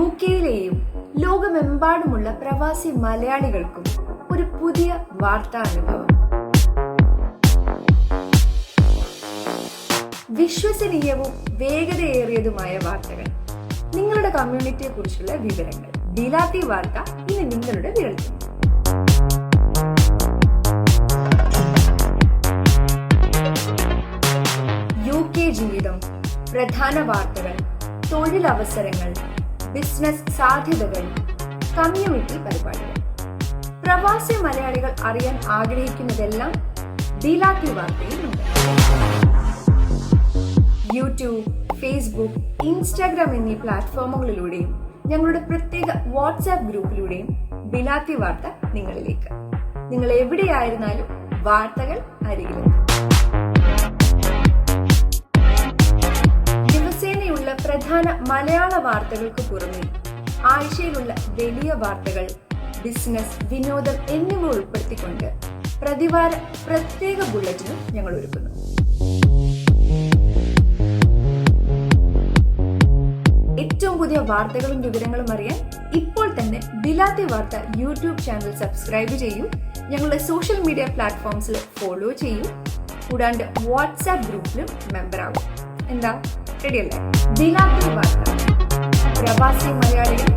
കെയിലെയും ലോകമെമ്പാടുമുള്ള പ്രവാസി മലയാളികൾക്കും ഒരു പുതിയ വാർത്താ അനുഭവം വിശ്വസനീയവും വേഗതയേറിയതുമായ വാർത്തകൾ. നിങ്ങളുടെ കമ്മ്യൂണിറ്റിയെ കുറിച്ചുള്ള വിവരങ്ങൾ. ബിലാത്തി വാർത്ത ഇന്ന് നിങ്ങളുടെ വിരൽത്തുമ്പിൽ. യു കെ ജീവിതം പ്രധാന വാർത്തകൾ തൊഴിലവസരങ്ങൾ ബിസിനസ് സാധ്യതകൾ കമ്മ്യൂണിറ്റി പരിപാടികൾ. പ്രവാസി മലയാളികൾ അറിയാൻ ആഗ്രഹിക്കുന്നതെല്ലാം ഡീലാക്കി വാർത്തയിലുണ്ട്. യൂട്യൂബ് ഫേസ്ബുക്ക് ഇൻസ്റ്റാഗ്രാം എന്നീ പ്ലാറ്റ്ഫോമുകളിലൂടെയും ഞങ്ങളുടെ പ്രത്യേക വാട്സാപ്പ് ഗ്രൂപ്പിലൂടെയും ബിലാത്തി വാർത്ത നിങ്ങളിലേക്ക്. നിങ്ങൾ എവിടെയായിരുന്നാലും വാർത്തകൾ അരികിലെത്തും. പ്രധാന മലയാള വാർത്തകൾക്ക് പുറമെ ആഴ്ചയിലുള്ള വലിയ വാർത്തകൾ ബിസിനസ് വിനോദം എന്നിവ ഉൾപ്പെടുത്തിക്കൊണ്ട് പ്രതിവാര പ്രത്യേക ബുള്ളറ്റിനും ഞങ്ങൾ ഒരുക്കുന്നു. ഏറ്റവും പുതിയ വാർത്തകളും വിവരങ്ങളും അറിയാൻ ഇപ്പോൾ തന്നെ ബിലാത്തി വാർത്ത യൂട്യൂബ് ചാനൽ സബ്സ്ക്രൈബ് ചെയ്യൂ. ഞങ്ങളുടെ സോഷ്യൽ മീഡിയ പ്ലാറ്റ്ഫോംസിൽ ഫോളോ ചെയ്യൂ. കൂടാണ്ട് വാട്സാപ്പ് ഗ്രൂപ്പിലും മെമ്പർ ആകും എന്താ? റെഡിയല്ലേ ബിലാത്തി വാർത്ത. പ്രവാസി മലയാളികൾ